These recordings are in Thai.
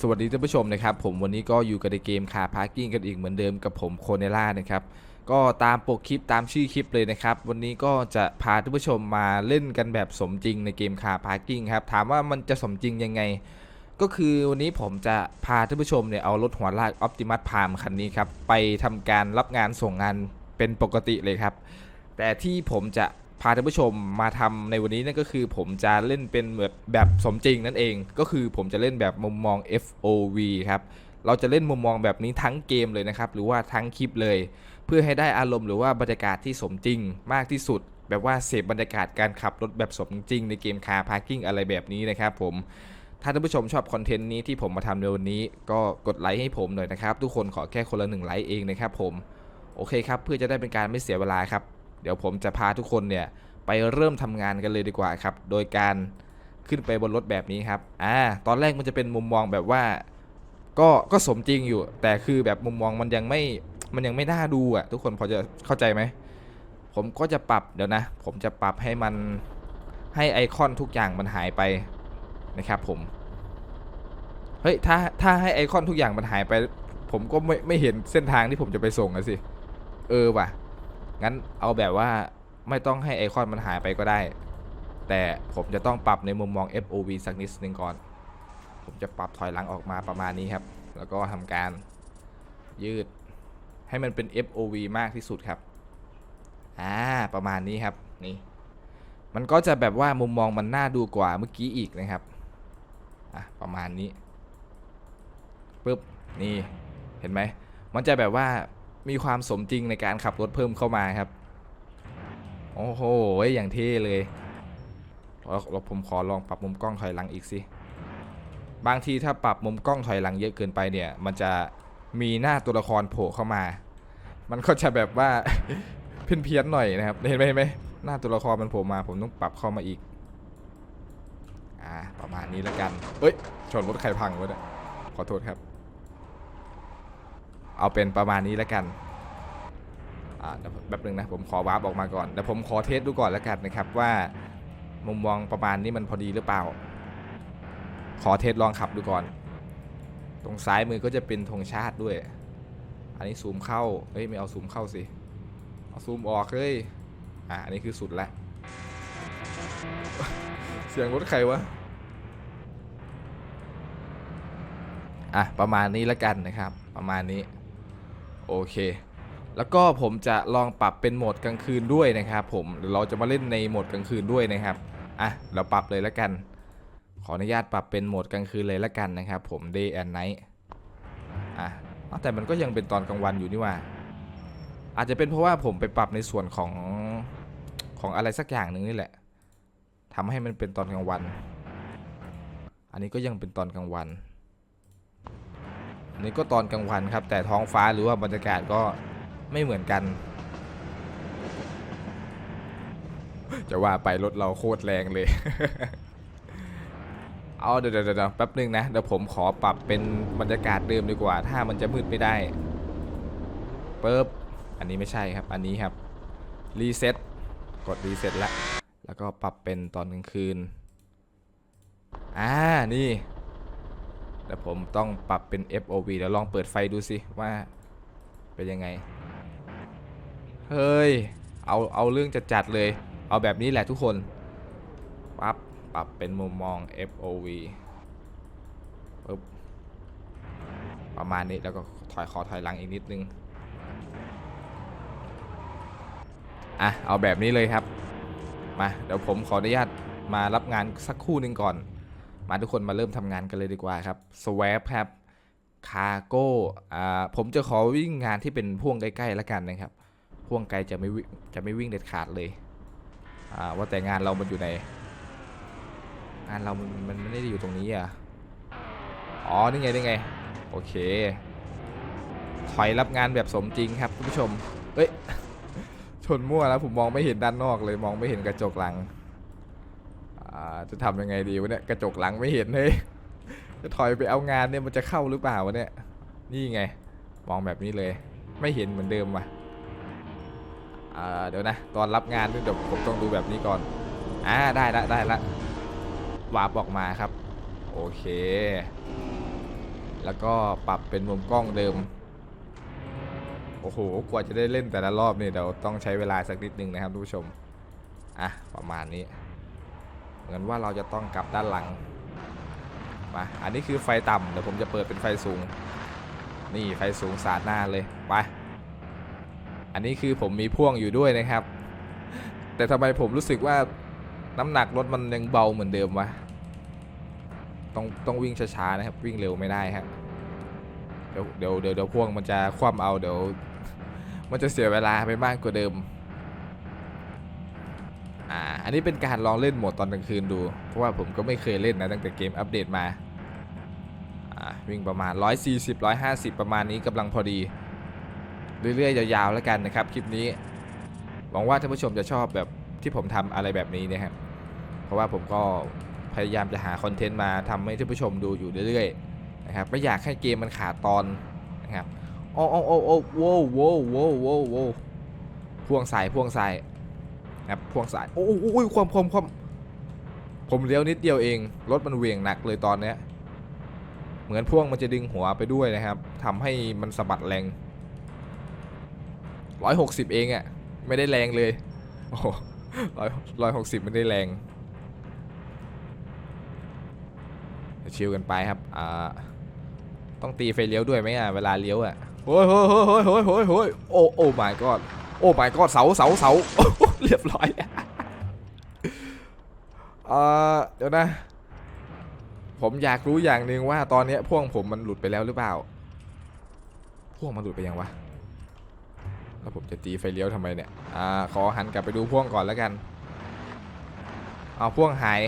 สวัสดีท่านผู้ชมนะครับ ผมวันนี้ก็อยู่กับในเกมคาพาร์กิ้งกันอีกเหมือนเดิมกับผมโคเนล่านะครับ ก็ตามปกคลิปตามชื่อคลิปเลยนะครับ วันนี้ก็จะพาท่านผู้ชมมาเล่นกันแบบสมจริงในเกมคาพาร์กิ้งครับ ถามว่ามันจะสมจริงยังไง ก็คือวันนี้ผมจะพาท่านผู้ชมเนี่ยเอารถหัวลากอ p ติมัสพามคันนี้ครับ ไปทำการรับงานส่งงานเป็นปกติเลยครับ แต่ที่ผมจะ พาท่านผู้ชมมาทำในวันนี้นั่นก็คือผมจะเล่นเป็นแบบแบบสมจริงนั่นเอง ก็คือผมจะเล่นแบบมุมมอง FOV ครับเราจะเล่นมุมมองแบบนี้ทั้งเกมเลยนะครับ หรือว่าทั้งคลิปเลย เพื่อให้ได้อารมณ์หรือว่าบรรยากาศที่สมจริงมากที่สุด แบบว่าเสพบรรยากาศการขับรถแบบสมจริง ในเกมคาร์พาร์กิ้งอะไรแบบนี้นะครับผมถ้าท่านผู้ชมชอบคอนเทนต์นี้ที่ผมมาทำในวันนี้ ก็กดไลค์ให้ผมหน่อยนะครับ ทุกคนขอแค่คนละหนึ่งไลค์เองนะครับผมโอเคครับเพื่อจะได้เป็นการไม่เสียเวลาครับ ดี๋ยวผมจะพาทุกคนเนี่ยไปเริ่มทำงานกันเลยดีกว่าครับ โดยการขึ้นไปบนรถแบบนี้ครับ อ่า ตอนแรกมันจะเป็นมุมมองแบบว่า ก็ก็สมจริงอยู่ แต่คือแบบมุมมองมันยังไม่มันยังไม่น่าดูอะ ทุกคนพอจะเข้าใจไหม ผมก็จะปรับเดี๋ยวนะ ผมจะปรับให้มันให้ไอคอนทุกอย่างมันหายไปนะครับผม เฮ้ยถ้าถ้าให้ไอคอนทุกอย่างมันหายไป ผมก็ไม่ไม่เห็นเส้นทางที่ผมจะไปส่งอะสิ เออว่ะ งั้นเอาแบบว่าไม่ต้องให้ไอคอนมันหายไปก็ได้ แต่ผมจะต้องปรับในมุมมอง FOV สักนิดนึงก่อน ผมจะปรับถอยหลังออกมาประมาณนี้ครับ แล้วก็ทำการยืดให้มันเป็น FOV มากที่สุดครับ อ่า ประมาณนี้ครับ นี่ มันก็จะแบบว่ามุมมองมันน่าดูกว่าเมื่อกี้อีกนะครับ อะ ประมาณนี้ ปึ๊บ นี่ เห็นไหม มันจะแบบว่า มีความสมจริงในการขับรถเพิ่มเข้ามาครับ โอ้โห อย่างเท่เลยเราผมขอลองปรับมุมกล้องถอยหลังอีกสิ บางทีถ้าปรับมุมกล้องถอยหลังเยอะเกินไปเนี่ย มันจะมีหน้าตัวละครโผล่เข้ามา มันก็จะแบบว่าเพี้ยนๆหน่อยนะครับ เห็นไหมไหมหน้าตัวละครมันโผล่มา ผมต้องปรับเข้ามาอีก อ่า ประมาณนี้แล้วกัน เอ้ย ชนรถใครพังวะเนี่ย ขอโทษครับ เอาเป็นประมาณนี้แล้วกันอ่าแป๊บนึงนะผมขอวาร์ปออกมาก่อนเดี๋ยวผมขอเทสดูก่อนแล้วกันนะครับว่ามุมมองประมาณนี้มันพอดีหรือเปล่า ขอเทสลองขับดูก่อน ตรงซ้ายมือก็จะเป็นธงชาติด้วย อันนี้ซูมเข้าเฮ้ยไม่เอาซูมเข้าสิเอาซูมออกเฮ้ยอะอันนี้คือสุดแล้วเสียงรถใครวะอะประมาณนี้แล้วกันนะครับ ประมาณนี้ โอเค แล้วก็ผมจะลองปรับเป็นโหมดกลางคืนด้วยนะครับ ผมเราจะมาเล่นในโหมดกลางคืนด้วยนะครับอะเราปรับเลยแล้วกัน ขออนุญาตปรับเป็นโหมดกลางคืนเลยแล้วกันนะครับ ผม day and night อะแต่มันก็ยังเป็นตอนกลางวันอยู่นี่ว่า อาจจะเป็นเพราะว่าผมไปปรับในส่วนของของอะไรสักอย่างหนึ่งนี่แหละทำให้มันเป็นตอนกลางวัน อันนี้ก็ยังเป็นตอนกลางวัน อันนี้ก็ตอนกลางวันครับ แต่ท้องฟ้าหรือว่าบรรยากาศก็ไม่เหมือนกัน จะว่าไปรถเราโคตรแรงเลย เอาเดี๋ยวเดี๋ยวเดี๋ยวแป๊บนึงนะ เดี๋ยวผมขอปรับเป็นบรรยากาศเดิมดีกว่า ถ้ามันจะมืดไม่ได้ปึ๊บอันนี้ไม่ใช่ครับ อันนี้ครับ รีเซ็ต กดรีเซ็ตละ แล้วก็ปรับเป็นตอนกลางคืน อ่า นี่ เดี๋ยวผมต้องปรับเป็น FOV เดี๋ยวลองเปิดไฟดูสิว่าเป็นยังไง เฮ้ย เอาเอาเรื่องจะจัดๆเลย เอาแบบนี้แหละทุกคนปั๊บปรับเป็นมุมมอง FOV ปึ๊บประมาณนี้แล้วก็ถอยขอถอยหลังอีกนิดนึง อะ เอาแบบนี้เลยครับ มา เดี๋ยวผมขออนุญาตมารับงานสักคู่หนึ่งก่อน มาทุกคนมาเริ่มทำงานกันเลยดีกว่าครับ swap ครับคาโก้อ่าผมจะขอวิ่งงานที่เป็นพ่วงใกล้ๆแล้วกันนะครับ พ่วงไกลจะไม่วิจะไม่วิ่งเด็ดขาดเลยอ่าว่าแต่งานเรามันอยู่ไหนงานเรามันมันไม่ได้อยู่ตรงนี้อะอ๋อนี่ไงนี่ไงโอเค ถอยรับงานแบบสมจริงครับคุณผู้ชมเอ้ยชนมั่วแล้วผมมองไม่เห็นด้านนอกเลยมองไม่เห็นกระจกหลัง อ่าจะทำยังไงดีวะเนี่ยกระจกหลังไม่เห็นเลยจะถอยไปเอางานเนี่ยมันจะเข้าหรือเปล่าวะเนี่ยนี่ไง มองแบบนี้เลย ไม่เห็นเหมือนเดิมว่ะอ่าเดี๋ยวนะ ตอนรับงานนี่เดี๋ยวผมต้องดูแบบนี้ก่อนอ่าได้ละได้ละวาร์ปออกมาครับ โอเค แล้วก็ปรับเป็นมุมกล้องเดิมโอ้โหกว่าจะได้เล่นแต่ละรอบเนี่ยเดี๋ยวต้องใช้เวลาสักนิดนึงนะครับทุกผู้ชมอะประมาณนี้ เหมือนว่าเราจะต้องกลับด้านหลังมาอันนี้คือไฟต่ำเดี๋ยวผมจะเปิดเป็นไฟสูง นี่ไฟสูงสาดหน้าเลยไปอันนี้คือผมมีพ่วงอยู่ด้วยนะครับ แต่ทำไมผมรู้สึกว่าน้ำหนักรถมันยังเบาเหมือนเดิมวะต้องต้องวิ่งช้าๆนะครับ วิ่งเร็วไม่ได้ครับเดี๋ยวเดี๋ยวเดี๋ยวเดี๋ยวพ่วงมันจะคว่ำเอาเดี๋ยว มันจะเสียเวลาไปมากกว่าเดิม อ่า อันนี้เป็นการลองเล่นโหมดตอนกลางคืนดู เพราะว่าผมก็ไม่เคยเล่นนะตั้งแต่เกมอัปเดตมา อ่า วิ่งประมาณ 140 150 ประมาณนี้กำลังพอดี เรื่อยๆ ยาวๆ แล้วกันนะครับ คลิปนี้ หวังว่าท่านผู้ชมจะชอบแบบที่ผมทำอะไรแบบนี้นะครับ เพราะว่าผมก็พยายามจะหาคอนเทนต์มาทำให้ท่านผู้ชมดูอยู่เรื่อยๆ นะครับ ไม่อยากให้เกมมันขาดตอนนะครับ โอ้โอ้โอ้โอ้โว้โว้โว้โว้พ่วงสายพ่วงสาย นะครับพ่วงสายโอ้ยความความความผมเลี้ยวนิดเดียวเอง รถมันเวียงหนักเลยตอนเนี้ยเหมือนพ่วงมันจะดึงหัวไปด้วยนะครับทำให้มันสะบัดแรงร้อยหกสิบเองอะ่ะไม่ได้แรงเลยโอ้ร้อยร้อยหกสิบไม่ได้แรงชิลกันไปครับอ่าต้องตีไฟเลี้ยวด้วยไหมอะเวลาเลี้ยวอะโอ้ยโอ้ยโอ้ยโอ้ยโอ้ยโอ้ยโอ้โอ้ my god โอ้ my god เสาเสาเสาเรียบร้อยอ่าเดี๋ยวนะ ผมอยากรู้อย่างหนึ่งว่าตอนนี้พ่วงผมมันหลุดไปแล้วหรือเปล่า พ่วงมันหลุดไปยังวะแล้วผมจะตีไฟเลี้ยวทำไมเนี่ยอ่าขอหันกลับไปดูพ่วงก่อนแล้วกันเอาพ่วงหาย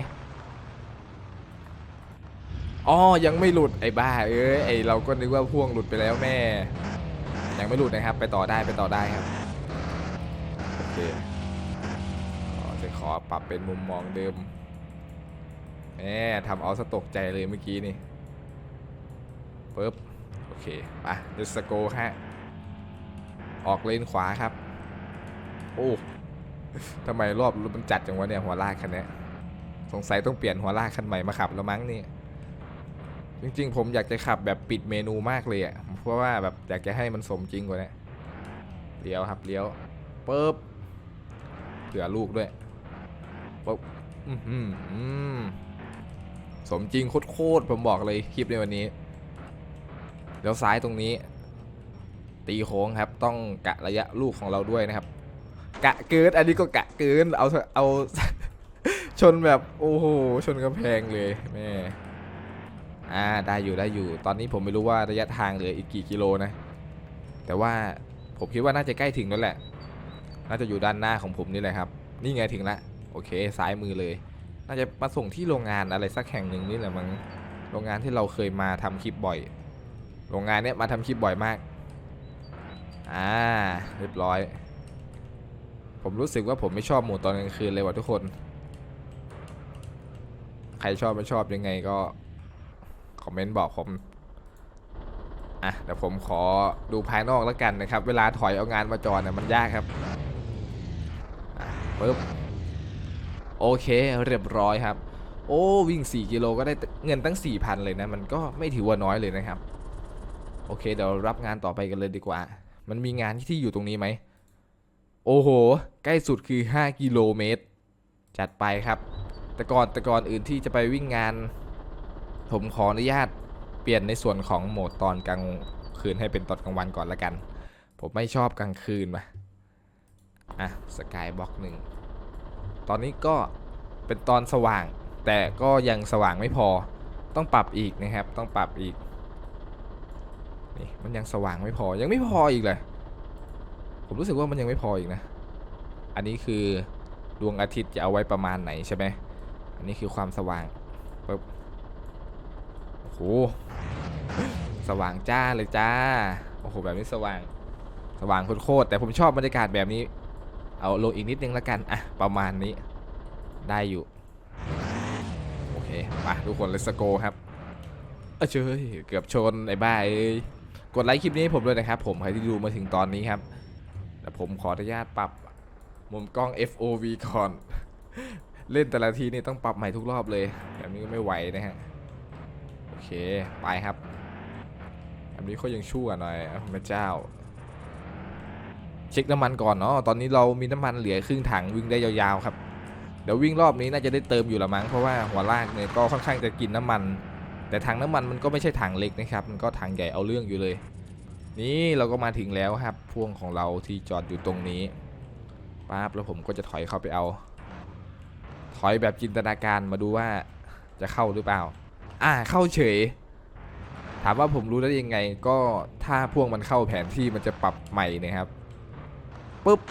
อ๋อยังไม่หลุดไอ้บ้าเอ้ยไอเราก็นึกว่าพ่วงหลุดไปแล้วแม่ ยังไม่หลุดนะครับ ไปต่อได้ไปต่อได้ครับ เคจะขอปรับเป็นมุมมองเดิมแหมทำเอาสะตกใจเลยเมื่อกี้นี่ปึ๊บโอเคไปเดสโกฮะออกเลนขวาครับ โอ้ทำไมรอบรถมันจัดจังวะเนี่ยหัวลากคันนี้สงสัยต้องเปลี่ยนหัวลากคันใหม่มาขับแล้วมั้งนี่จริงๆ ผมอยากจะขับแบบปิดเมนูมากเลยอะเพราะว่าแบบอยากจะให้มันสมจริงกว่านี้เลี้ยวครับเลี้ยวปึ๊บ เผื่อลูกด้วยปึ๊บสมจริงโคตรผมบอกเลยคลิปในวันนี้เลี้ยวซ้ายตรงนี้ ตีโค้งครับ ต้องกะระยะลูกของเราด้วยนะครับ กะเกินอันนี้ก็กะเกินเอาเอาชนแบบโอ้โหชนกำแพงเลยแม่อ่าได้อยู่ได้อยู่ ตอนนี้ผมไม่รู้ว่าระยะทางเหลืออีกกี่กิโลนะ แต่ว่าผมคิดว่าน่าจะใกล้ถึงแล้วแหละ น่าจะอยู่ด้านหน้าของผมนี่แหละครับ นี่ไงถึงละโอเคซ้ายมือเลย น่าจะมาส่งที่โรงงานอะไรสักแห่งหนึ่งนี่แหละมั้งโรงงานที่เราเคยมาทำคลิปบ่อย โรงงานเนี้ยมาทำคลิปบ่อยมากอ่าเรียบร้อย ผมรู้สึกว่าผมไม่ชอบหมดตอนกลางคืนเลยว่ะทุกคน ใครชอบไม่ชอบยังไงก็คอมเมนต์บอกผมอะเดี๋ยวผมขอดูภายนอกแล้วกันนะครับ เวลาถอยเอางานมาจอเนี่ยมันยากครับ ปึ๊บโอเคเรียบร้อยครับ โอ้วิ่ง 4 กิโลก็ได้เงินตั้ง 4,000 เลยนะ มันก็ไม่ถือว่าน้อยเลยนะครับ โอเค เดี๋ยวรับงานต่อไปกันเลยดีกว่า มันมีงานที่อยู่ตรงนี้ไหม โอ้โห ใกล้สุดคือ 5 กิโลเมตร จัดไปครับ แต่ก่อนแต่ก่อนอื่นที่จะไปวิ่งงาน ผมขออนุญาตเปลี่ยนในส่วนของโหมดตอนกลางคืนให้เป็นตอนกลางวันก่อนละกัน ผมไม่ชอบกลางคืนมา อะสกายบล็อกหนึ่งตอนนี้ก็เป็นตอนสว่าง แต่ก็ยังสว่างไม่พอต้องปรับอีกนะครับ ต้องปรับอีกนี่มันยังสว่างไม่พอยังไม่พออีกเลยผมรู้สึกว่ามันยังไม่พออีกนะ อันนี้คือดวงอาทิตย์จะเอาไว้ประมาณไหนใช่ไหมอันนี้คือความสว่างปึ๊บโอ้โหสว่างจ้าเลยจ้าโอ้โหแบบนี้สว่างสว่างโคตรแต่ผมชอบบรรยากาศแบบนี้ เอาลงอีกนิดนึงแล้วกันอะประมาณนี้ได้อยู่ โอเคมาทุกคน let's go ครับเออเจยเกือบชนไอ้บ้าเอ้ยกดไลค์คลิปนี้ให้ผมด้วยนะครับ ผมใครที่ดูมาถึงตอนนี้ครับแต่ผมขออนุญาตปรับมุมกล้อง FOV ก่อน เล่นแต่ละทีนี่ต้องปรับใหม่ทุกรอบเลยแบบนี้ก็ไม่ไหวนะฮะโอเคไปครับอันนี้เขายังชั่วหน่อยพระเจ้า เช็คน้ำมันก่อนเนาะตอนนี้เรามีน้ำมันเหลือครึ่งถังวิ่งได้ยาวๆครับเดี๋ยววิ่งรอบนี้น่าจะได้เติมอยู่ละมั้งเพราะว่าหัวลากเนี่ยก็ค่อนข้างจะกินน้ำมัน แต่ถังน้ำมันมันก็ไม่ใช่ถังเล็กนะครับมันก็ถังใหญ่เอาเรื่องอยู่เลย นี่เราก็มาถึงแล้วครับพ่วงของเราที่จอดอยู่ตรงนี้ปั๊บแล้วผมก็จะถอยเข้าไปเอา ถอยแบบจินตนาการมาดูว่าจะเข้าหรือเปล่า อ่าเข้าเฉย ถามว่าผมรู้ได้ยังไงก็ถ้าพ่วงมันเข้าแผนที่มันจะปรับใหม่นะครับ ปุ๊บ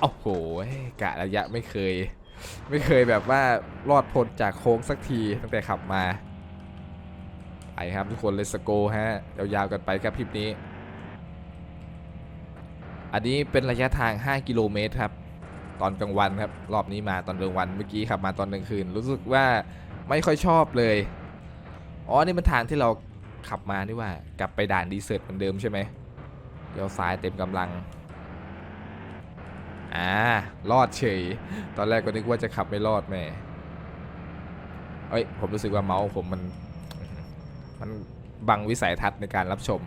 โอ้โหกะระยะไม่เคย ไม่เคยแบบว่ารอดพ้นจากโค้งสักทีตั้งแต่ขับมาไปครับทุกคนเลสโกฮะยาวๆกันไปครับคลิปนี้ อันนี้เป็นระยะทาง 5 กิโลเมตรครับ ตอนกลางวันครับ รอบนี้มาตอนกลางวันเมื่อกี้ขับมาตอนกลางคืน รู้สึกว่าไม่ค่อยชอบเลย อ๋อ นี่มันทางที่เราขับมานี่ว่า กลับไปด่านดีเซอร์ตเหมือนเดิมใช่ไหมเลี้ยวซ้ายเต็มกำลัง อ่ารอดเฉย ตอนแรกก็นึกว่าจะขับไม่รอดแม่เอ้ย ผมรู้สึกว่าเมาส์ผมมัน มันบังวิสัยทัศน์ในการรับชม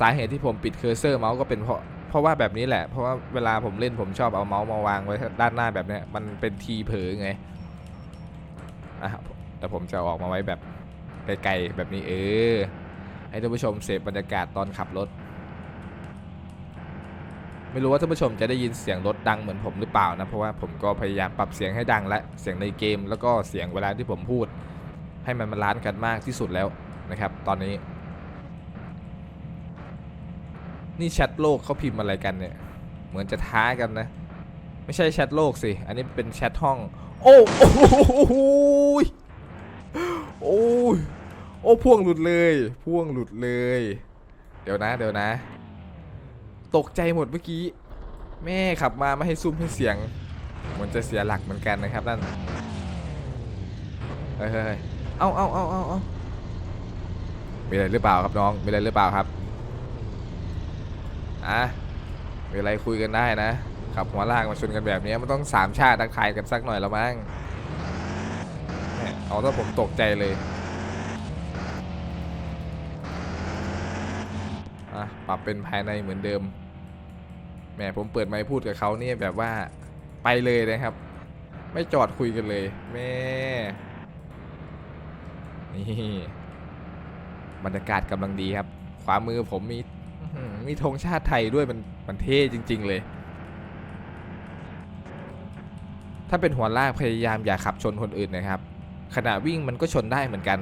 สาเหตุที่ผมปิดเคอร์เซอร์เมาส์ก็เป็นเพราะ เพราะว่าแบบนี้แหละ เพราะว่าเวลาผมเล่นผมชอบเอาเมาส์มาวางไว้ด้านหน้าแบบนี้มันเป็นทีเผลอไงอะแต่ผมจะออกมาไว้แบบไกลๆแบบนี้เออ ให้ท่านผู้ชมเสพบรรยากาศตอนขับรถ ไม่รู้ว่าท่านผู้ชมจะได้ยินเสียงรถดังเหมือนผมหรือเปล่านะ เพราะว่าผมก็พยายามปรับเสียงให้ดังและเสียงในเกม แล้วก็เสียงเวลาที่ผมพูด ให้มันมาล้านกันมากที่สุดแล้วนะครับ ตอนนี้ นี่แชทโลกเขาพิมพ์อะไรกันเนี่ย เหมือนจะท้ากันนะ ไม่ใช่แชทโลกสิ อันนี้เป็นแชทห้อง โอ้โอ้โหยโอ้ยโอ้พ่วงหลุดเลย พ่วงหลุดเลย เดี๋ยวนะ เดี๋ยวนะ ตกใจหมดเมื่อกี้ แม่ขับมาไม่ให้ซุ่มให้เสียงเหมือนจะเสียหลักเหมือนกันนะครับนั่นเฮ้ยเฮ้ยเฮ้ยเอาเอาเอาเอาเอามีอะไรหรือเปล่าครับน้องมีอะไรหรือเปล่าครับอะมีอะไรคุยกันได้นะขับหัวลากมาชนกันแบบนี้มันต้องสามชาติทักทายกันสักหน่อยแล้วมั้งแหม่เอาถ้าผมตกใจเลยอะปรับเป็นภายในเหมือนเดิม มผมเปิดไมค์พูดกับเขาเนี่ยแบบว่าไปเลยนะครับ ไม่จอดคุยกันเลย แม่ นี่บรรยากาศกำลังดีครับ ขวามือผมมีมีธงชาติไทยด้วยมันมันเท่จริง ๆ เลย ถ้าเป็นหัวลากพยายามอย่าขับชนคนอื่นนะครับ ขณะวิ่งมันก็ชนได้เหมือนกัน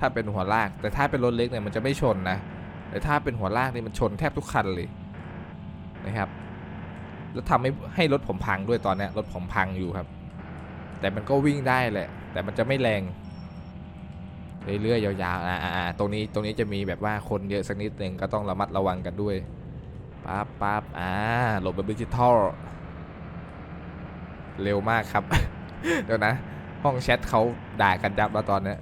ถ้าเป็นหัวลาก แต่ถ้าเป็นรถเล็กเนี่ยมันจะไม่ชนนะ แต่ถ้าเป็นหัวลากนี่มันชนแทบทุกคันเลยนะครับ แล้วทำให้ให้รถผมพังด้วยตอนนี้รถผมพังอยู่ครับ แต่มันก็วิ่งได้แหละ แต่มันจะไม่แรงเรื่อยๆยาวๆอ่าตรงนี้ตรงนี้จะมีแบบว่าคนเยอะสักนิดหนึ่งก็ต้องระมัดระวังกันด้วยปั๊บปั๊บอ่าหลบแบบดิจิทัลเร็วมากครับ เดี๋ยวนะ ห้องแชทเขาด่ากันยับแล้วตอนนี้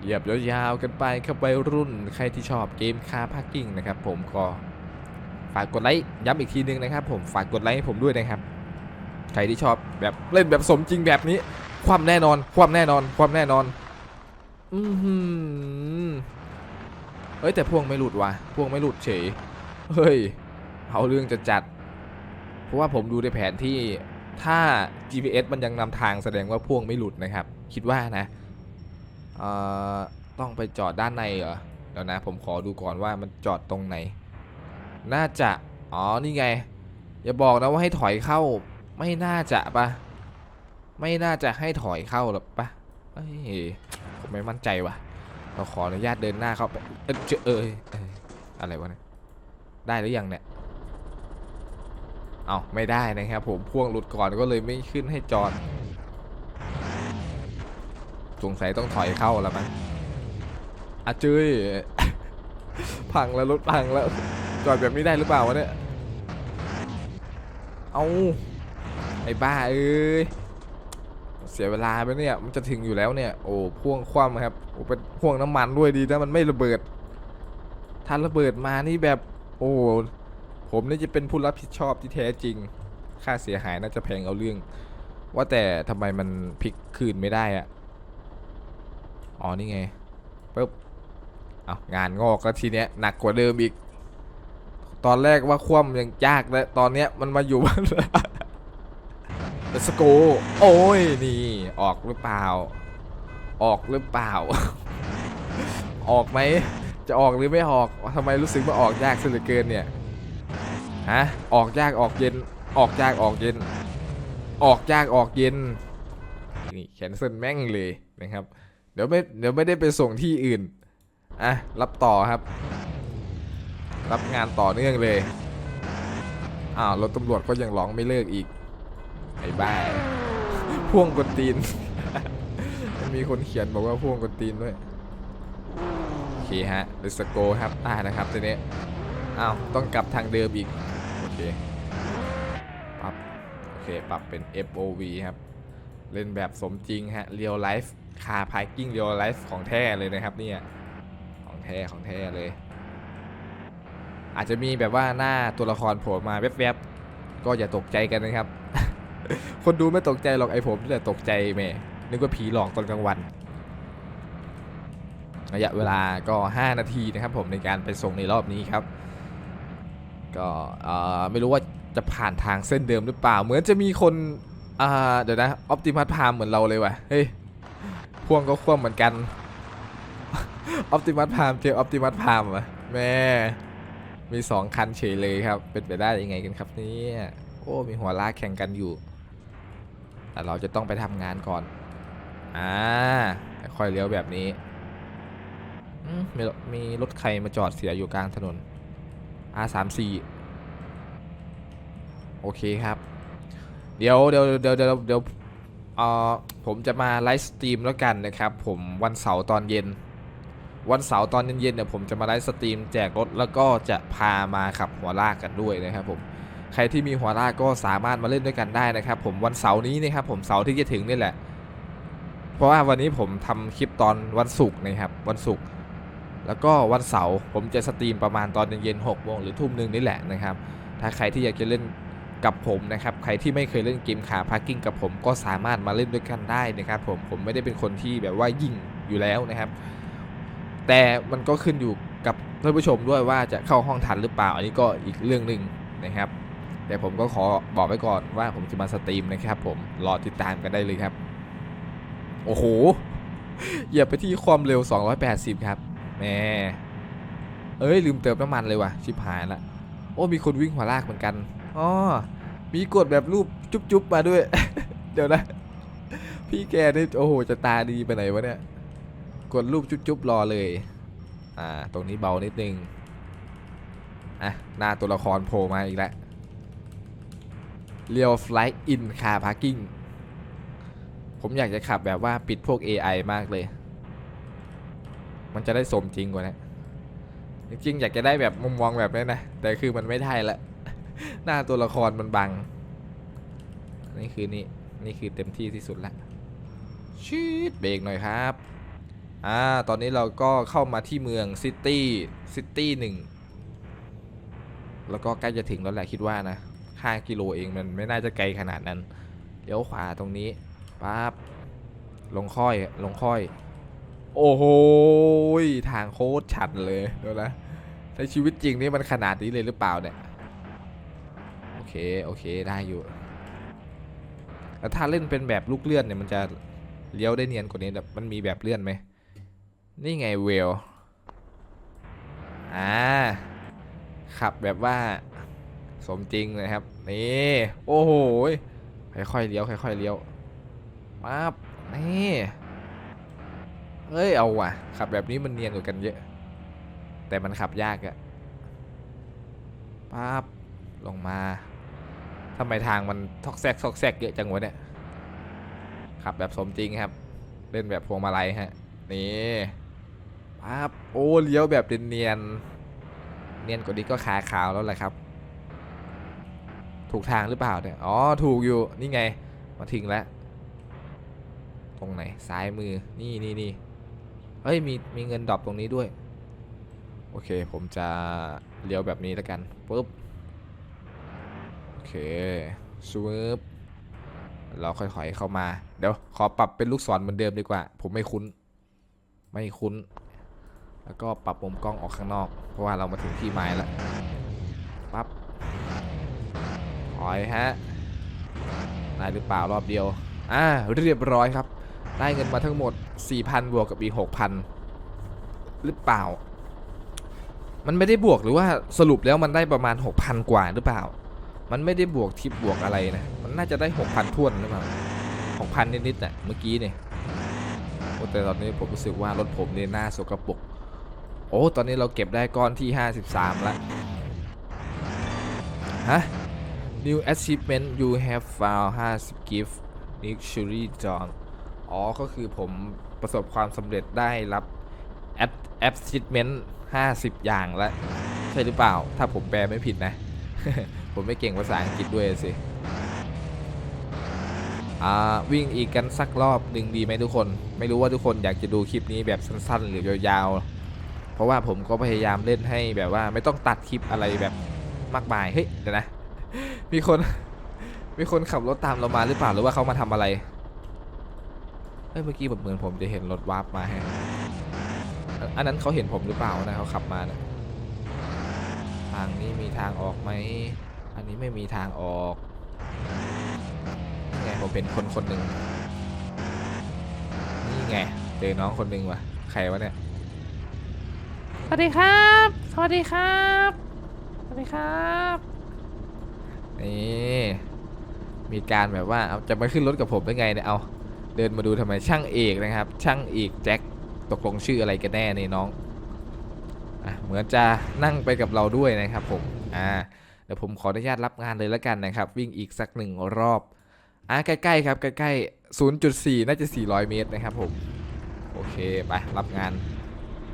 เหยียบยาวๆกันไปครับวัยรุ่นใครที่ชอบเกมคาร์พาร์กิ้งนะครับ ผมก็ ฝากกดไลค์ย้ำอีกทีนึงนะครับ ผมฝากกดไลค์ให้ผมด้วยนะครับ ใครที่ชอบแบบเล่นแบบสมจริงแบบนี้ ความแน่นอน ความแน่นอน ความแน่นอน อืออเฮ้ยแต่พวงไม่หลุดว่ะพวงไม่หลุดเฉย เฮ้ยเอาเรื่องจะจัด เพราะว่าผมดูในแผนที่ถ้า GPS มันยังนำทางแสดงว่าพ่วงไม่หลุดนะครับ คิดว่านะต้องไปจอดด้านในเหรอเดี๋ยวนะ ผมขอดูก่อนว่ามันจอดตรงไหน น่าจะ อ๋อ นี่ไง อย่าบอกนะว่าให้ถอยเข้า ไม่น่าจะปะไม่น่าจะให้ถอยเข้าหรอกปะเอ้ยผมไม่มั่นใจว่ะ เราขออนุญาตเดินหน้าเข้าไป เอยเจอเอยเอยอะไรวะเนี่ย ได้หรือยังเนี่ย เอาไม่ได้นะครับผมพ่วงหลุดก่อนก็เลยไม่ขึ้นให้จอดสงสัยต้องถอยเข้าแล้วมั้งอาจุ้ยพังแล้วรถพังแล้ว จอดแบบนี้ได้หรือเปล่าวะเนี่ย เอาไอ้บ้าเอ้ย เสียเวลาไปเนี่ย มันจะถึงอยู่แล้วเนี่ย โอ้พ่วงคว่ำครับ โอ้เป็นพ่วงน้ำมันด้วยดีนะมันไม่ระเบิด ถ้าระเบิดมานี่แบบ โอ้ ผมนี่จะเป็นผู้รับผิดชอบที่แท้จริง ค่าเสียหายน่าจะแพงเอาเรื่อง ว่าแต่ทำไมมันพลิกคืนไม่ได้อะอ๋อนี่ไงปุ๊บ เอางานงอกแล้วทีเนี้ยหนักกว่าเดิมอีก ตอนแรกว่าคว่ำยังยากแล้วตอนเนี้ยมันมาอยู่สโกโอ้ยนี่ออกหรือเปล่า ออกหรือเปล่า ออกไหมจะออกหรือไม่ออกทำไมรู้สึกว่าออกยากซะเหลือเกินเนี่ยฮะออกยากออกเย็น ออกยากออกเย็น ออกยากออกเย็นนี่แคนเซิลแม่งเลยนะครับ เดี๋ยวไม่เดี๋ยวไม่ได้ไปส่งที่อื่นอะรับต่อครับ รับงานต่อเนื่องเลย อ้าวรถตำรวจก็ยังร้องไม่เลิกอีก ไอ้บ้าพ่วงกวนตีน มีคนเขียนบอกว่าพ่วงกวนตีนด้วย โอเคฮะเดสโกครับได้นะครับทีนี้ อ้าว ต้องกลับทางเดิมอีก โอเค ปรับ โอเค ปรับเป็น FOV ครับ เล่นแบบสมจริงฮะ real life car parking real life ของแท้เลยนะครับเนี่ย ของแท้ของแท้เลย อาจจะมีแบบว่าหน้าตัวละครโผล่มาแวบๆก็อย่าตกใจกันนะครับ คนดูไม่ตกใจหรอกไอผมนี่แหละตกใจแม่นึกว่าผีหลอกตอนกลางวันระยะเวลาก็ 5 นาทีนะครับผมในการไปส่งในรอบนี้ครับ ก็ไม่รู้ว่าจะผ่านทางเส้นเดิมหรือเปล่า เหมือนจะมีคนเดี๋ยวนะออปติมัสพามเหมือนเราเลยว่ะเฮ้ยพ่วงก็ควงเหมือนกันออปติมัสพามเจอออปติมัสพามวะแม่ มีสองคันเฉยเลยครับ เป็นไปได้ยังไงกันครับเนี่ยโอ้ มีหัวลากแข่งกันอยู่ แต่เราจะต้องไปทำงานก่อน อ่า ค่อยเลี้ยวแบบนี้มมีรถมีรถใครมาจอดเสียอยู่กลางถนน R34 โอเคครับ เดี๋ยวเดี๋ยวเดี๋ยวเดี๋ยวเดี๋ยวเออผมจะมาไลฟ์สตรีมแล้วกันนะครับ ผมวันเสาร์ตอนเย็น วันเสาร์ตอนเย็นๆเนี่ยผมจะมาไลฟ์สตรีมแจกรถแล้วก็จะพามาขับหัวลากกันด้วยนะครับผมใครที่มีหัวลากก็สามารถมาเล่นด้วยกันได้นะครับผมวันเสาร์นี้นะครับผมเสาร์ที่จะถึงนี่แหละ เพราะว่าวันนี้ผมทำคลิปตอนวันศุกร์นะครับวันศุกร์แล้วก็วันเสาร์ผมจะสตรีมประมาณตอนเย็นๆหกโมงหรือทุ่มหนึ่งนี่แหละนะครับ ถ้าใครที่อยากจะเล่นกับผมนะครับ ใครที่ไม่เคยเล่นเกมขาพาร์กิ้งกับผมก็สามารถมาเล่นด้วยกันได้นะครับผมผมไม่ได้เป็นคนที่แบบว่ายิ่งอยู่แล้วนะครับ แต่มันก็ขึ้นอยู่กับท่านผู้ชมด้วยว่าจะเข้าห้องทันหรือเปล่า อันนี้ก็อีกเรื่องหนึ่งนะครับ แต่ผมก็ขอบอกไว้ก่อนว่าผมจะมาสตรีมนะครับผมรอติดตามกันได้เลยครับ โอ้โหเหยียบไปที่ความเร็ว 280 ครับแหมเอ้ย ลืมเติมน้ำมันเลยว่ะ ชิบหายละ โอ้ มีคนวิ่งหัวลากเหมือนกันอ๋อมีกดแบบรูปจุ๊บๆมาด้วย เดี๋ยวนะ พี่แกนี่โอ้โห จะตาดีไปไหนวะเนี่ย ดรูปจุ๊บๆรอเลย อ่า ตรงนี้เบานิดนึง อะ หน้าตัวละครโผล่มาอีกแล้วเรียวฟล g ์อินคาร์พาร์กิ้ง ผมอยากจะขับแบบว่าปิดพวก AI มากเลย มันจะได้สมจริงกว่านะจริงๆอยากจะได้แบบมุมมองแบบนี้นะ แต่คือมันไม่ได้ละ หน้าตัวละครมันบัง นี่คือนี่ นี่คือเต็มที่ที่สุดละชีดเบรกหน่อยครับ อ่าตอนนี้เราก็เข้ามาที่เมืองซิตี้ซิตี้หนึ่งแล้วก็ใกล้จะถึงแล้วแหละคิดว่านะ5กิโลเองมันไม่น่าจะไกลขนาดนั้นเลี้ยวขวาตรงนี้ปั๊บลงค่อยลงค่อย โอ้โหทางโคตรชันเลยดี๋ยวนะในชีวิตจริงนี่มันขนาดนี้เลยหรือเปล่าเนี่ยโอเคโอเคได้อยู่แล้วถ้าเล่นเป็นแบบลูกเลื่อนเนี่ยมันจะเลี้ยวได้เนียนกว่านี้แบบมันมีแบบเลื่อนไหม นี่ไงเวลอ่า ขับแบบว่า สมจริงเลยครับ นี่ โอ้โห ค่อยๆเลี้ยว ค่อยๆเลี้ยวปั๊บนี่เฮ้ย เอาว่ะ ขับแบบนี้มันเนียนกว่ากันเยอะ แต่มันขับยากอะปั๊บลงมาทำไมทางมันทอกแซกซอกแซกเยอะจังวะเนี่ย ขับแบบสมจริงครับ เล่นแบบพวงมาลัยฮะ นี่ ปั๊บโอ้เลี้ยวแบบเนียนๆเนียนกว่านี้ก็ขาขาวแล้วแหละครับ ถูกทางหรือเปล่าเนี่ยอ๋อถูกอยู่นี่ไงมาถึงแล้ว ตรงไหนซ้ายมือนี่นี่นี่เฮ้ยมีมีเงินดรอปตรงนี้ด้วย โอเคผมจะเลี้ยวแบบนี้แล้วกันปุ๊บโอเคสวบเราค่อยๆเข้ามา เดี๋ยวขอปรับเป็นลูกศรเหมือนเดิมดีกว่า ผมไม่คุ้น ไม่คุ้น แล้วก็ปรับมุมกล้องออกข้างนอก เพราะว่าเรามาถึงที่หมายแล้วปั๊บถอยฮะได้หรือเปล่ารอบเดียวอ่าเรียบร้อยครับ ได้เงินมาทั้งหมด 4,000 บวกกับอีก 6,000 หรือเปล่า มันไม่ได้บวกหรือว่าสรุปแล้วมันได้ประมาณ 6,000 กว่าหรือเปล่า มันไม่ได้บวกทิปบวกอะไรนะ มันน่าจะได้ 6,000ท้วนหรือเปล่า6,000 นิดๆน่ะเมื่อกี้เนี่ยแต่ตอนนี้ผมรู้สึกว่ารถผมเนี่ยหน้าสกปรก โอ้ตอนนี้เราเก็บได้ก้อนที่ 53แล้วฮะ New achievement you have found 50 gift luxury john อ๋อ ก็คือผมประสบความสำเร็จได้รับ achievement 50 อย่างแล้ว ใช่หรือเปล่า ถ้าผมแปลไม่ผิดนะ ผมไม่เก่งภาษาอังกฤษด้วยสิ อ่า วิ่งอีกกันสักรอบหนึ่งดีไหมทุกคน ไม่รู้ว่าทุกคนอยากจะดูคลิปนี้แบบสั้นๆ หรือยาวๆ เพราะว่าผมก็พยายามเล่นให้แบบว่าไม่ต้องตัดคลิปอะไรแบบมากมายเฮ้ยเดี๋ยวนะ มีคน มีคนขับรถตามเรามาหรือเปล่าหรือว่าเขามาทำอะไรเฮ้ยเมื่อกี้แบบเหมือนผมจะเห็นรถวาร์ปมาฮะอันนั้นเขาเห็นผมหรือเปล่านะเขาขับมานะทางนี้มีทางออกไหมอันนี้ไม่มีทางออกนี่ไงผมเป็นคนคนหนึ่งนี่ไงเจอน้องคนหนึ่งวะใครวะเนี่ย สวัสดีครับ สวัสดีครับ สวัสดีครับ นี่มีการแบบว่าเอาจะมาขึ้นรถกับผมได้ไงเนี่ยเอาเดินมาดูทำไมช่างเอกนะครับ ช่างเอกแจ็คตกลงชื่ออะไรกันแน่นี่น้องอะเหมือนจะนั่งไปกับเราด้วยนะครับผมอ่าเดี๋ยวผมขออนุญาตรับงานเลยแล้วกันนะครับ วิ่งอีกสักหนึ่งรอบอะใกล้ๆครับใกล้ๆ0.4 น่าจะ 400 เมตรนะครับผม โอเค ไป รับงาน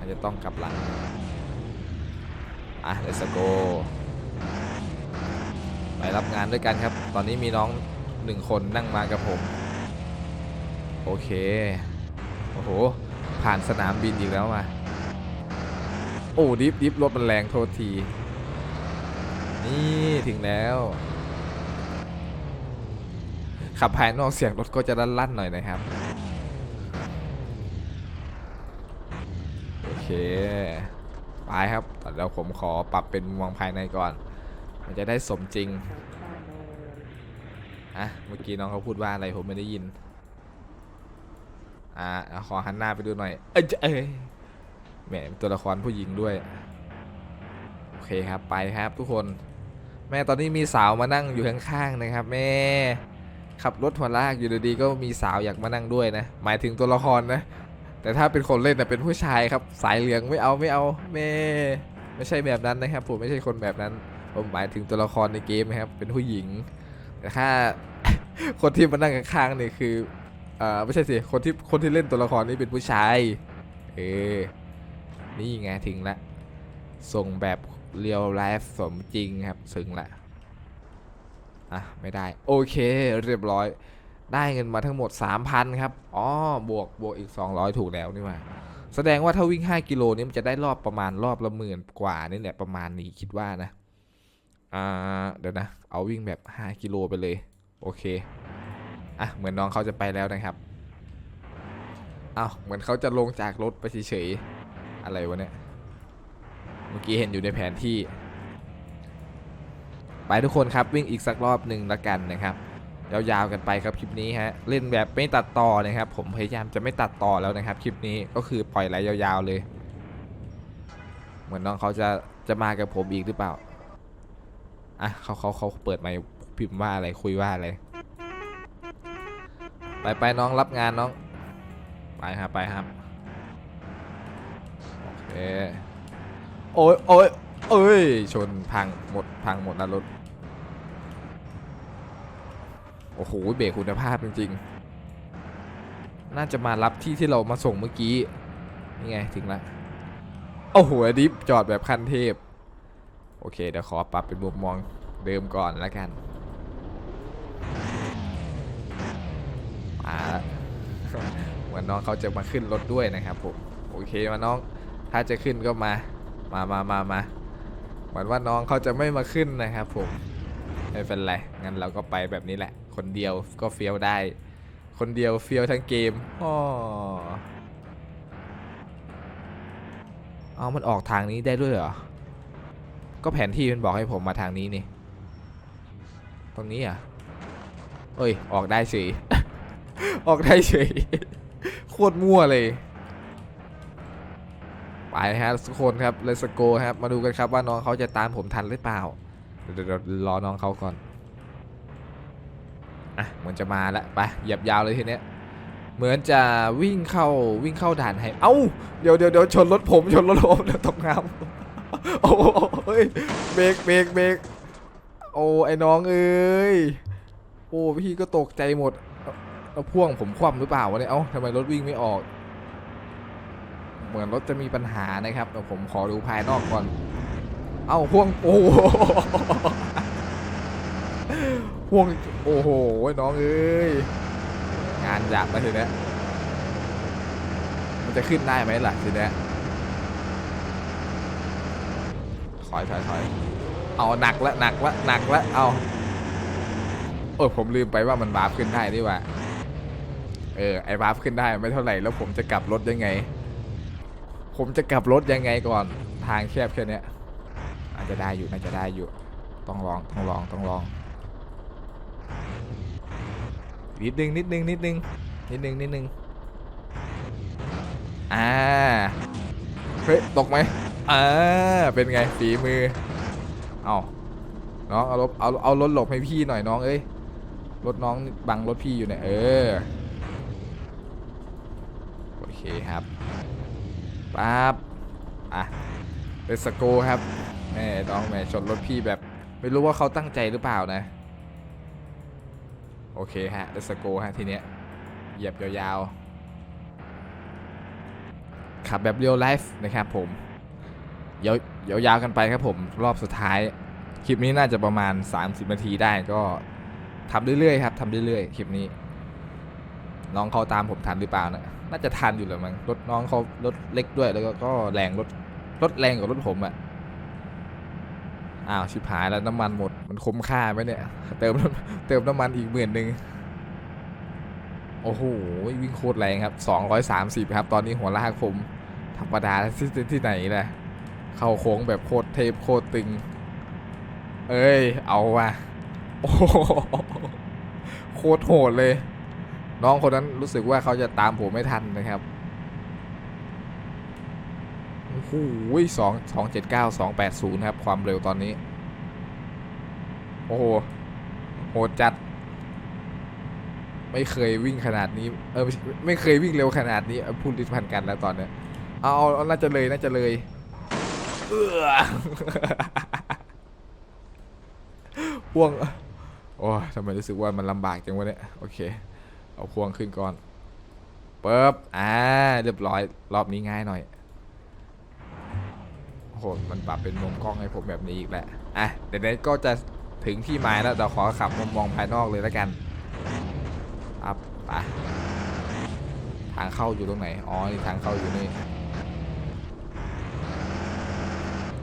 อาจจะต้องกลับหลัง อะ let's go ไปรับงานด้วยกันครับ ตอนนี้มีน้องหนึ่งคนนั่งมากับผม โอเค โอ้โห ผ่านสนามบินอีกแล้วมาโอ้ดิฟดิฟรถมันแรงโทษที นี่ถึงแล้ว ขับภายนอกเสียงรถก็จะลั่นๆหน่อยนะครับ โอเค ไปครับเดี๋ยวผมขอปรับเป็นมุมมองภายในก่อน มันจะได้สมจริงอะเมื่อกี้น้องเขาพูดว่าอะไรผมไม่ได้ยิน อ่าขอหันหน้าไปดูหน่อย เอ้ยเอ้ยแหมตัวละครผู้หญิงด้วยโอเคครับไปครับทุกคน แม่ตอนนี้มีสาวมานั่งอยู่ข้างๆนะครับ แม่ขับรถหัวลากอยู่ดีๆก็มีสาวอยากมานั่งด้วยนะ หมายถึงตัวละครนะ แต่ถ้าเป็นคนเล่นนะเป็นผู้ชายครับ สายเหลืองไม่เอาไม่เอาแม่ไม่ใช่แบบนั้นนะครับ ผมไม่ใช่คนแบบนั้นผมหมายถึงตัวละครในเกมนะครับ เป็นผู้หญิง แต่ถ้าคนที่มานั่งข้างๆนี่คือเอ่อไม่ใช่สิคนที่คนที่เล่นตัวละครนี่เป็นผู้ชายเออนี่ไงถึงละส่งแบบเรียลไลฟ์สมจริงครับถึงละอะไม่ได้ โอเค เรียบร้อย ได้เงินมาทั้งหมด 3,000 ครับ อ๋อ บวก บวกอีก 200 ถูกแล้วนี่ว่า แสดงว่าถ้าวิ่ง 5 กิโลนี่มันจะได้รอบประมาณรอบละหมื่นกว่านี่แหละประมาณนี้คิดว่านะ อ่า เดี๋ยวนะ เอาวิ่งแบบ 5 กิโลไปเลย โอเค อะ เหมือนน้องเขาจะไปแล้วนะครับเอาเหมือนเขาจะลงจากรถไปเฉยๆ อะไรวะเนี่ย เมื่อกี้เห็นอยู่ในแผนที่ ไปทุกคนครับวิ่งอีกสักรอบหนึ่งละกันนะครับ ยาวๆกันไปครับคลิปนี้ฮะเล่นแบบไม่ตัดต่อนะครับ ผมพยายามจะไม่ตัดต่อแล้วนะครับ คลิปนี้ก็คือปล่อยไหลยาวๆเลย เหมือนน้องเขาจะจะมากับผมอีกหรือเปล่าอะเขาเขาเขาเปิดไมค์พิมพ์ว่าอะไรคุยว่าอะไรไปไปน้องรับงานน้อง ไปครับไปครับโอเคโอ้ยโอ้ยเอ้ยชนพังหมดพังหมดนะรถ โอ้โหเบรกคุณภาพจริงๆ น่าจะมารับที่ที่เรามาส่งเมื่อกี้ นี่ไงถึงละโอ้โหดิฟจอดแบบคันเทพ โอเคเดี๋ยวขอปรับเป็นมุมมองเดิมก่อนแล้วกันมาเหมือนน้องเขาจะมาขึ้นรถด้วยนะครับผม โอเคมาน้อง ถ้าจะขึ้นก็มา มามามามาเหมือนว่าน้องเขาจะไม่มาขึ้นนะครับผม ไม่เป็นไรงั้นเราก็ไปแบบนี้แหละ คนเดียวก็เฟี้ยวได้ คนเดียวเฟี้ยวทั้งเกมอ้อเอามันออกทางนี้ได้ด้วยเหรอ ก็แผนที่มันบอกให้ผมมาทางนี้นี่ ตรงนี้อะ เอ้ย ออกได้เฉย ออกได้เฉย โคตรมั่วเลย ไปฮะทุกคนครับเลสโกครับ มาดูกันครับว่าน้องเขาจะตามผมทันหรือเปล่า เดี๋ยวเดี๋ยวเดี๋ยวรอน้องเขาก่อนอะเหมือนจะมาแล้วไปเหยียบยาวเลยทีเนี้ยเหมือนจะวิ่งเข้าวิ่งเข้าด่านให้เอ้าเดี๋ยวเดี๋ยวเดี๋ยวชนรถผมชนรถผมเดี๋ยวตกน้ำโอ้โหเฮ้ยเบรกเบรกเบรกโอ้ไอ้น้องเอ้ยโอ้พี่ก็ตกใจหมดเอาแล้วพ่วงผมคว่ำหรือเปล่าวะเนี่ยเอ้าทำไมรถวิ่งไม่ออก เหมือนรถจะมีปัญหานะครับเดี๋ยวผมขอดูภายนอกก่อน เอ้าพ่วงโอ้โหพ่วงโอ้โหน้องเอ้ยงานหยับมาทีเนี้ยมันจะขึ้นได้ไหมล่ะทีเนี้ยถอยถอยถอยเอาหนักละหนักละหนักละเอาเออผมลืมไปว่ามันวาร์ปขึ้นได้นี่ว่าเออไอ้วาร์ปขึ้นได้ไม่เท่าไหร่แล้วผมจะกลับรถยังไง ผมจะกลับรถยังไงก่อนทางแคบแค่เาจะได้อยู่น่าจะได้อยู่ ต้องลองต้องลองต้องลองนิดนึงนิดนึงนิดนึงนิดนึงนิดนึงอ่าเฮ้ยตกไหมอ่าเป็นไงฝีมือเอาน้องเอารถเอาเอารถหลบให้พี่หน่อยน้องเอ้ยรถน้องบังรถพี่อยู่เนี่ยเออโอเคครับปั๊บอะเ e สโกครับ แม่น้องแม่ชนรถพี่แบบ ไม่รู้ว่าเขาตั้งใจหรือเปล่านะ โอเคฮะ let's go ฮะทีเนี้ยเหยียบยาวๆ ขับแบบเรียลไลฟ์นะครับผมยาวยาวๆกันไปครับผมรอบสุดท้าย คลิปนี้น่าจะประมาณ 30 นาทีได้ก็ทำเรื่อยๆครับทำเรื่อยๆคลิปนี้ น้องเขาตามผมทันหรือเปล่านะน่าจะทันอยู่แหละมั้งรถน้องเขารถเล็กด้วยแล้วก็ก็แรงรถรถแรงกว่ารถผมอะ่ะ อ้าวชิบหายแล้วน้ำมันหมดมันคุ้มค่าไหมเนี่ย เติมเติมน้ำมันอีกหมื่นหนึ่งโอ้โหวิ่งโคตรแรงครับ 230 ครับ ตอนนี้หัวลากผมธรรมดาที่ที่ไหนแหละเข้าโค้งแบบโคตรเทพโคตรตึง เอ้ย เอาว่ะโอ้โหโคตรโหดเลย น้องคนนั้นรู้สึกว่าเขาจะตามผมไม่ทันนะครับ โอ้โหสองสองเจ็ดเก้าสองแปดศูนย์ครับ ความเร็วตอนนี้ โอ้โห โหดจัด ไม่เคยวิ่งขนาดนี้ เออ ไม่ไม่เคยวิ่งเร็วขนาดนี้ พูดดิพันกันแล้วตอนเนี้ย เอาเอาน่าจะเลย น่าจะเลย เออพ่วง โอ้ยทำไมรู้สึกว่ามันลำบากจังวะเนี่ย โอเค เอาพ่วงขึ้นก่อนปึ๊บ อ่า เรียบร้อย รอบนี้ง่ายหน่อย หมันปรับเป็นมุมกล้องให้ผมแบบนี้อีกแหล้วอะเดี๋ยวนี้ก็จะถึงที่หมายแล้วเราขอขับมุมมองภายนอกเลยแล้วกันอัพไปทางเข้าอยู่ตรงไหน อ๋อ นี่ทางเข้าอยู่นี่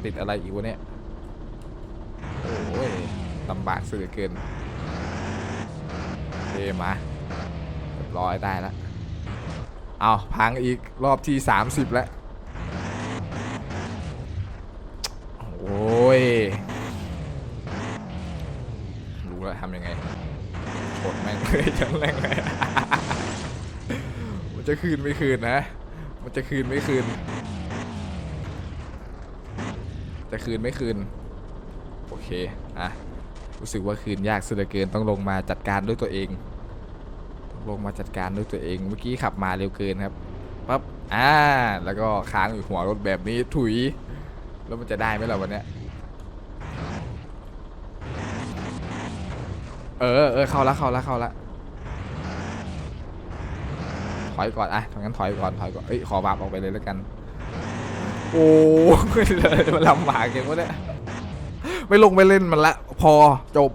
ติดอะไรอีกวะเนี่ย โอ้ยลำบากสุดเสือเกินเทมาเรียบร้อยได้แล้ว เอาพังอีกรอบที่ 30 แล้ว โอ้ย รู้แล้ว ทำยังไงกดแม่งเลยจังแรงเลยมันจะคืนไม่คืนนะ มันจะคืนไม่คืน จะคืนไม่คืน โอเค อะ รู้สึกว่าคืนยากสุดเหลือเกินต้องลงมาจัดการด้วยตัวเองต้องลงมาจัดการด้วยตัวเอง เมื่อกี้ขับมาเร็วเกินครับ ปั๊บ อ่า แล้วก็ค้างอยู่หัวรถแบบนี้ถุย แล้วมันจะได้ไหมล่ะวันเนี้ย เออเออเข้าละเข้าละเข้าละถอยก่อนอะงั้นถอยก่อนถอยก่อนเอ้ยขอบาปออกไปเลยแล้วกัน โอ้ยเลยมันลำบากเก่งวะเนี่ยไม่ลงไปเล่นมันละ พอจบ